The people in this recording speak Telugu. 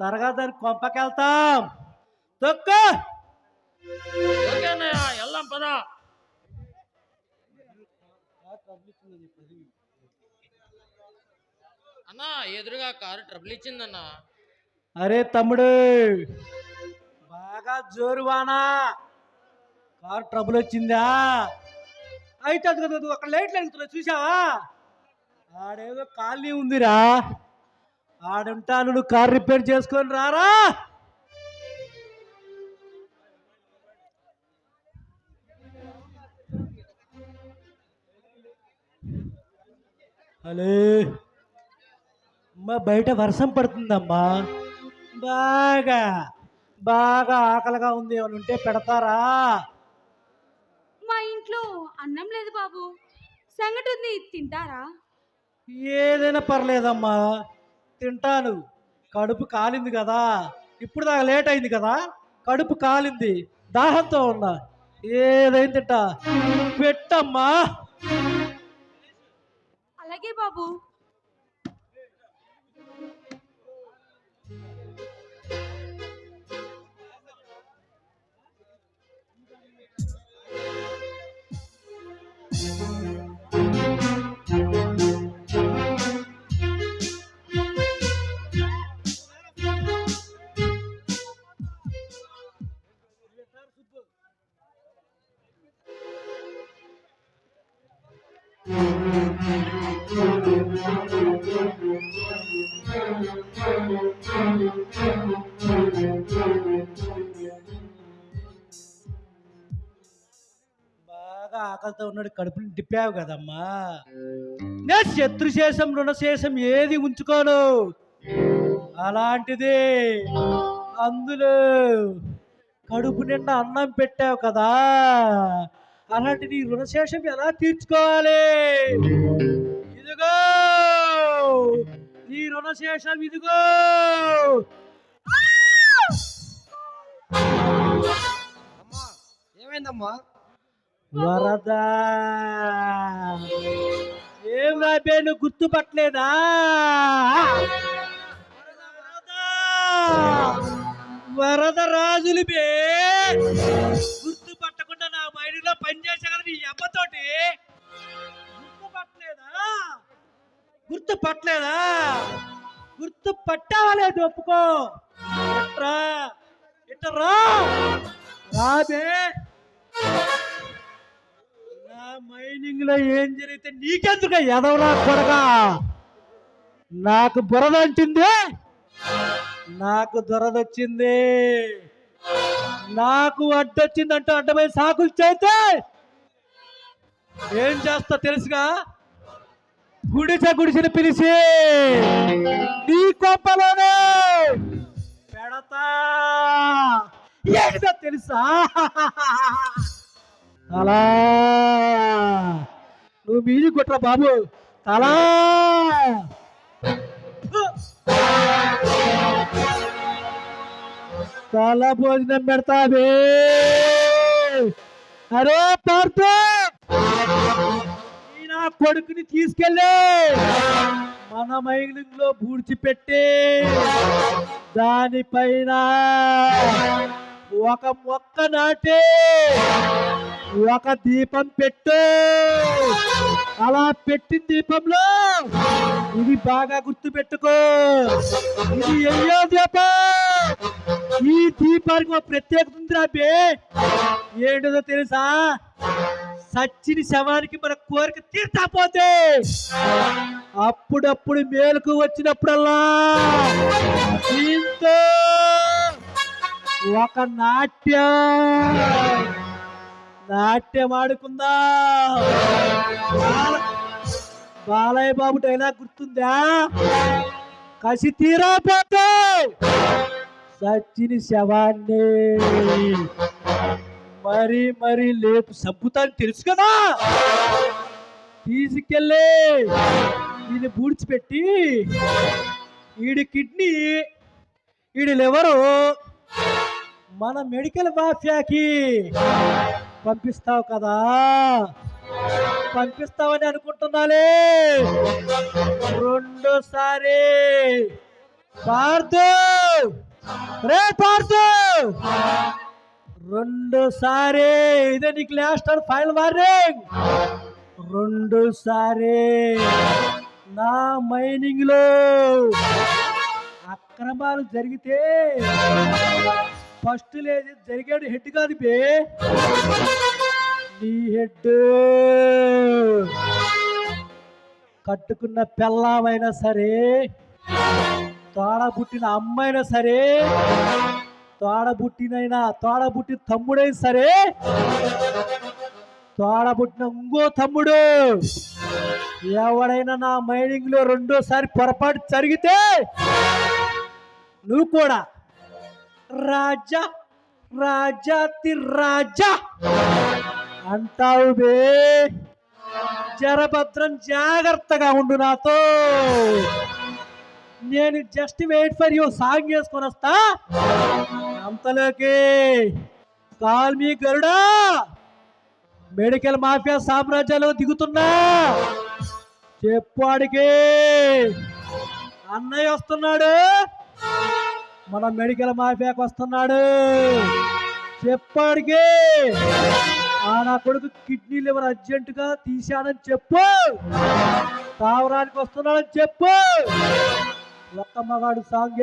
త్వరగా దాని కొంపకెళ్తాం. తొక్క. వెళ్దాం పదా. అన్న ఎదురుగా కారు ట్రబుల్ ఇచ్చిందన్న. అరే తమ్ముడు బాగా జోరు వానా. కారు ట్రబుల్ వచ్చిందా? అయితే అది కదా అక్కడ లైట్లు వెళ్తున్నా చూసావా ఆడేదో ఖాళీ ఉందిరా. ఆడుంటాను నువ్వు కారు రిపేర్ చేసుకొని రారా? హలో. అమ్మా బయట వర్షం పడుతుందమ్మా. బాగా బాగా ఆకలిగా ఉంది. ఏమైనా ఉంటే పెడతారా? మా ఇంట్లో అన్నం లేదు బాబు. సంగటి ఉంది తింటారా? ఏదైనా పర్లేదమ్మా. తింటాను. కడుపు కాలింది కదా. ఇప్పుడు దాకా లేట్ అయింది కదా. కడుపు కాలింది. దాహంతో ఉన్నా. ఏదైంది తింటా. పెట్టమ్మా. అలాగే బాబు. బాగా ఆకలితో ఉన్నాడు కడుపుని తిప్పావు కదమ్మా. నేను శత్రుశేషం రుణశేషం ఏది ఉంచుకోను? అలాంటిది అందులో కడుపు నిండా అన్నం పెట్టావు కదా. అలాంటి నీ రుణశేషం ఎలా తీర్చుకోవాలి? ఇదిగో! నీ రుణశేషం ఇదిగో! ఏమైందమ్మా? వరద! ఏం రాబే నువ్వు గుర్తుపట్టలేదా? వరద, వరద రాజులు బే! గుర్తుపట్టలేదా? గుర్తు పట్టావలేదు ఒప్పుకో. ఇట్రా ఇట్రా రాబే. నా మైనింగ్లో ఏం జరిగితే నీకెందుకు ఎదవలా కొడగా నాకు బురద అంటింది. నాకు దొరదొచ్చింది. నాకు అడ్డొచ్చిందంటే అడ్డమైన సాకులు చేస్తే ఏం చేస్తా తెలుసుగా? గుడిసె గుడిసెని పిలిచి నీ కొంపలోనే పెడతా. ఏంటో తెలుసా? అలా నువ్వు మీది కొట్రా బాబు. తలా. తల భోజనం పెడతావే. అరే పార్థ! కొడుకుని తీసుకెళ్ళి. మన మైలింగ్లో పూడ్చిపెట్టి దానిపైన ఒక మొక్క నాటి. ఒక దీపం పెట్టు. అలా పెట్టిన దీపంలో ఇది బాగా గుర్తు పెట్టుకో ఇది అయ్యో దీపం. ఈ దీపానికి ఒక ప్రత్యేకత ఉందిరా బే ఏంటో తెలుసా? సచ్చిని శవానికి మన కోరిక తీర్చకపోతే అప్పుడప్పుడు మేలుకు వచ్చినప్పుడల్లా దీంతో ఒక నాట్యం నాట్యం ఆడుకుందా? బాలయ్య బాబు డైలాగ్ గుర్తుందా? కసి తీరాపోతే సచ్చిని శవాన్ని. మరి మరి లేపు సంపుతాను తెలుసు కదా? తీసుకెళ్ళి. ఇది పూడ్చిపెట్టి. ఈడి కిడ్నీ ఈడి లివరు మన మెడికల్ మాఫియాకి పంపిస్తావు కదా? పంపిస్తావని అనుకుంటున్నాలే. రెండోసారి. పార్థు! రే పార్థు! రెండోసారి ఇదే నీకు లాస్ట్ అండ్ ఫైనల్ వార్నింగ్ రెండోసారి నా మైనింగ్లో అక్రమాలు జరిగితే ఫస్ట్ లేదు జరిగాడు హెడ్ కాదు బే. నీ హెడ్ కట్టుకున్న పెళ్ళామైనా సరే తోడబుట్టిన అమ్మైనా సరే తోడబుట్టినైనా తోడబుట్టిన తమ్ముడైనా సరే తోడబుట్టిన ఇంకో తమ్ముడు. ఎవడైనా నా మైనింగ్లో రెండోసారి పొరపాటు జరిగితే నువ్వు కూడా రాజా రాజాతి రాజా అంటావు బే. జరభద్రం జాగ్రత్తగా ఉండు నాతో. నేను just wait for you song చేసుకొని వస్తా. అంతలోకి call me Garuda medical mafia సామ్రాజ్యాలు దిగుతున్నా. చెప్పు ఆడికి. అన్నయ్య వస్తున్నాడు. మన మెడికల్ మాఫియాకి వస్తున్నాడు. చెప్పాడికి ఆ నా కొడుకు కిడ్నీ లివర్ అర్జెంటుగా తీశాడని చెప్పు. తావరానికి వస్తున్నాడని చెప్పు. ఒక్క మగాడు సాంగ్